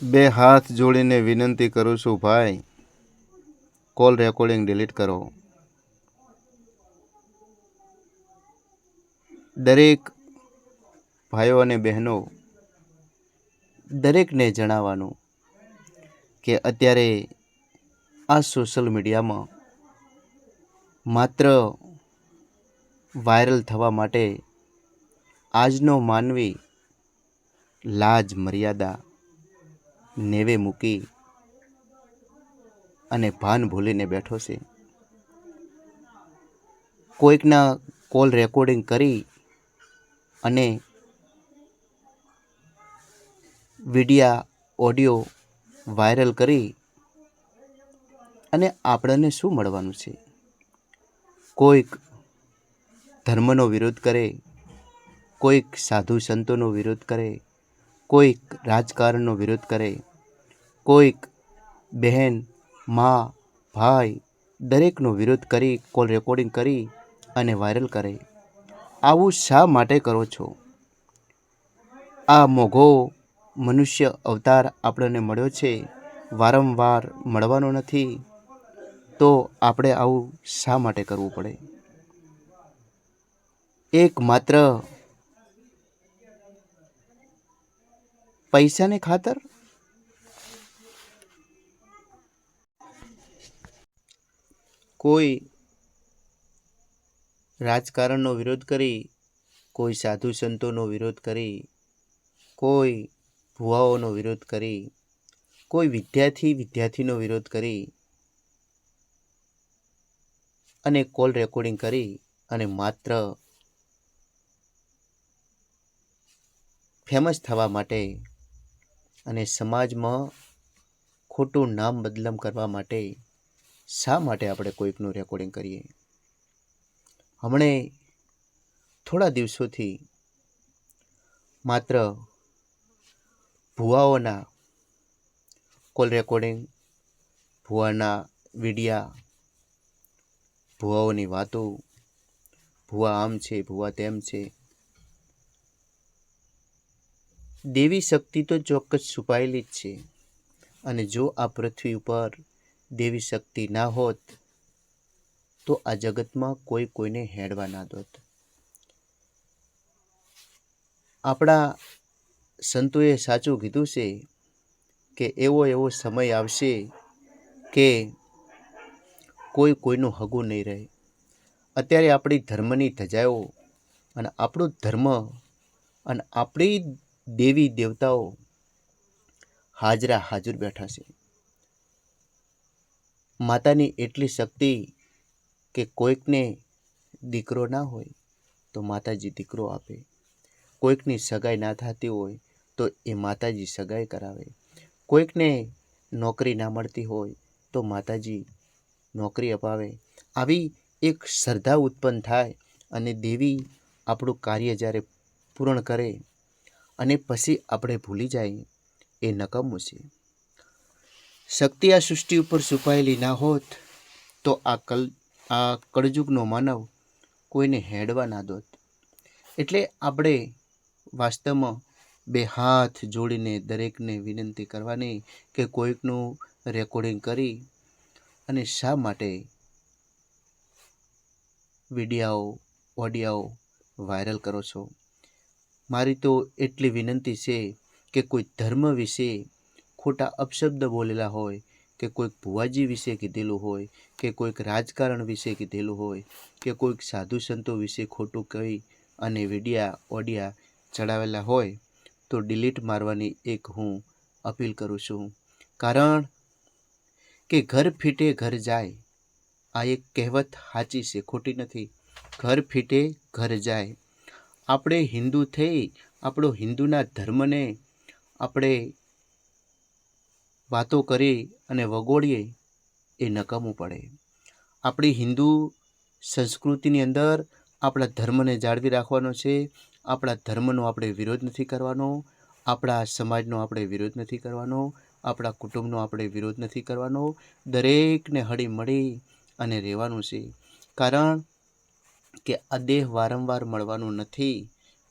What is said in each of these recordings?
બે હાથ જોડીને વિનંતી કરું છું, ભાઈ કોલ રેકોર્ડિંગ ડિલીટ કરો. દરેક ભાઈઓ અને બહેનો, દરેકને જણાવવાનું કે અત્યારે આ સોશિયલ મીડિયામાં માત્ર વાયરલ થવા માટે આજનો માનવી લાજ, મર્યાદા નેવે મૂકી અને ભાન ભૂલીને બેઠો છે. કોઈકના કોલ રેકોર્ડિંગ કરી અને વિડિયા, ઓડિયો વાયરલ કરી અને આપણને શું મળવાનું છે? કોઈક ધર્મનો વિરોધ કરે, કોઈક સાધુ સંતોનો વિરોધ કરે કોઈક રાજકારણનો વિરોધ કરે, કોઈક બહેન, મા, ભાઈ દરેકનો વિરોધ કરી કોલ રેકોર્ડિંગ કરી અને વાયરલ કરે. આવું શા માટે કરો છો? આ મોઘો મનુષ્ય અવતાર આપણને મળ્યો છે, વારંવાર મળવાનો નથી. તો આપણે આવું શા માટે કરવું પડે? એક માત્ર પૈસાને ખાતર? કોઈ રાજકારણનો વિરોધ કરી, કોઈ સાધુ સંતોનો વિરોધ કરી, કોઈ ભુવાઓનો વિરોધ કરી, કોઈ વિદ્યાર્થી વિદ્યાર્થીનો વિરોધ કરી અને કોલ રેકોર્ડિંગ કરી અને માત્ર ફેમસ થવા માટે અને સમાજમાં ખોટું નામ બદનામ કરવા માટે શા માટે આપણે કોઈકનું રેકોર્ડિંગ કરીએ? હમણે થોડા દિવસોથી માત્ર ભુવાઓના કોલ રેકોર્ડિંગ ભુવાના વિડિયા, ભુવાઓની વાતો, ભુવા આમ છે, ભુવા તેમ છે દેવી શક્તિ તો ચોક્કસ છુપાયેલી જ છે. અને જો આ પૃથ્વી ઉપર દેવી શક્તિ ના હોત, તો આ જગતમાં કોઈ કોઈને હેડવા ના દોત. આપણા સંતોએ સાચું કીધું છે કે એવો એવો સમય આવશે કે કોઈ કોઈનું હગું નહીં રહે. અત્યારે આપણી ધર્મની ધજાઓ અને આપણો ધર્મ અને આપણી દેવી દેવતાઓ હાજરા હાજર બેઠા છે. માતાની એટલી શક્તિ કે કોઈકને દીકરો ના હોય તો માતાજી દીકરો આપે. કોઈકની સગાઈ ના થતી હોય તો એ માતાજી સગાઈ કરાવે. કોઈકને નોકરી ના મળતી હોય તો માતાજી નોકરી અપાવે. આવી એક શ્રદ્ધા ઉત્પન્ન થાય અને દેવી આપણું કાર્ય જ્યારે પૂર્ણ કરે અને પછી આપણે ભૂલી જાય એ નકામું છે. શક્તિ આ સૃષ્ટિ ઉપર છુપાયેલી ના હોત તો આ કલ, આ કળજુગનો માનવ કોઈને હેડવા ના દોત. એટલે આપણે વાસ્તવમાં બે હાથ જોડીને દરેકને વિનંતી કરવાની કે કોઈકનું રેકોર્ડિંગ કરી અને શા માટે વિડીયાઓ, ઓડિયાઓ વાયરલ કરો છો? મારી તો એટલી વિનંતી છે કે કોઈ ધર્મ વિશે ખોટા અપશબ્દ બોલેલા હોય, કે કોઈક ભુવાજી વિશે કીધેલું હોય, કે કોઈક રાજકારણ વિશે કીધેલું હોય, કે કોઈક સાધુ સંતો વિશે ખોટું કહી અને વિડિયા ઓડિયા ચડાવેલા હોય, તો ડિલીટ મારવાની એક હું અપીલ કરું છું. કારણ કે ઘર ફીટે ઘર જાય. આ એક કહેવત સાચી છે, ખોટી નથી. ઘર ફીટે ઘર જાય. આપણે હિન્દુ થઈ, આપણો હિન્દુના ધર્મને આપણે વાતો કરી અને વગોડીએ એ નકામું પડે. આપણી હિન્દુ સંસ્કૃતિની અંદર આપણા ધર્મને જાળવી રાખવાનો છે, આપણા ધર્મનો આપણે વિરોધ નથી કરવાનો, આપણા સમાજનો આપણે વિરોધ નથી કરવાનો, આપણા કુટુંબનો આપણે વિરોધ નથી કરવાનો, દરેકને હળી મળી અને રહેવાનું છે. કારણ કે આ દેહ વારંવાર મળવાનો નથી,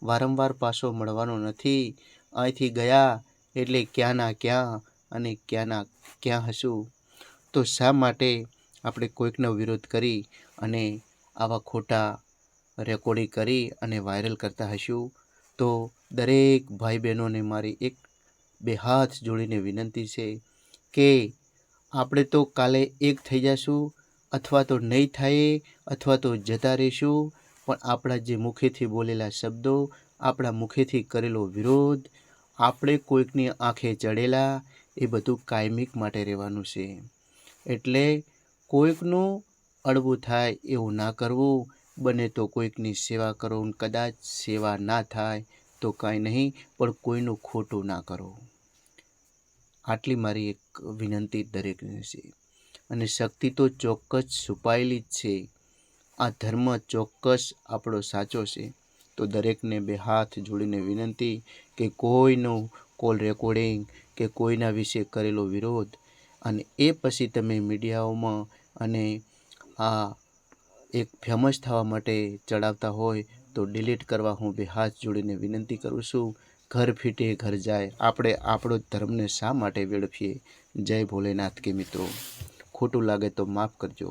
વારંવાર પાછો મળવાનો નથી. અહીંથી ગયા એટલે ક્યાંના ક્યાં અને ક્યાંના ક્યાં હશું? તો શા માટે આપણે કોઈકનો વિરોધ કરી અને આવા ખોટા રેકોર્ડિંગ કરી અને વાયરલ કરતા હશું? તો દરેક ભાઈ બહેનોને મારી એક, બે હાથ જોડીને વિનંતી છે કે આપણે તો કાલે એક થઈ જશું અથવા તો નહીં થાય, અથવા તો જતા રહીશું. પણ આપણા જે મુખેથી બોલેલા શબ્દો, આપણા મુખેથી કરેલો વિરોધ, આપણે કોઈકની આંખે ચડેલા, એ બધું કાયમિક માટે રહેવાનું છે. એટલે કોઈકનું અડવું થાય એવું ના કરવું, બને તો કોઈકની સેવા કરો, કદાચ સેવા ના થાય તો કાંઈ નહીં, પણ કોઈનું ખોટું ના કરો. આટલી મારી એક વિનંતી દરેકને છે. અને શક્તિ તો ચોક્કસ છુપાયેલી જ છે. આ ધર્મ ચોક્કસ આપણો સાચો છે. તો દરેકને બે હાથ જોડીને વિનંતી કે કોઈનું કોલ રેકોર્ડિંગ કે કોઈના વિશે કરેલો વિરોધ અને એ પછી તમે મીડિયાઓમાં અને આ એક ફેમસ થવા માટે ચડાવતા હોય તો ડિલીટ કરવા હું બે હાથ જોડીને વિનંતી કરું છું. ઘર ફીટે ઘર જાય. આપણે આપણો ધર્મને શા માટે વેડફીએ? જય ભોલેનાથ કે મિત્રો. ખોટું લાગે તો માફ કરજો.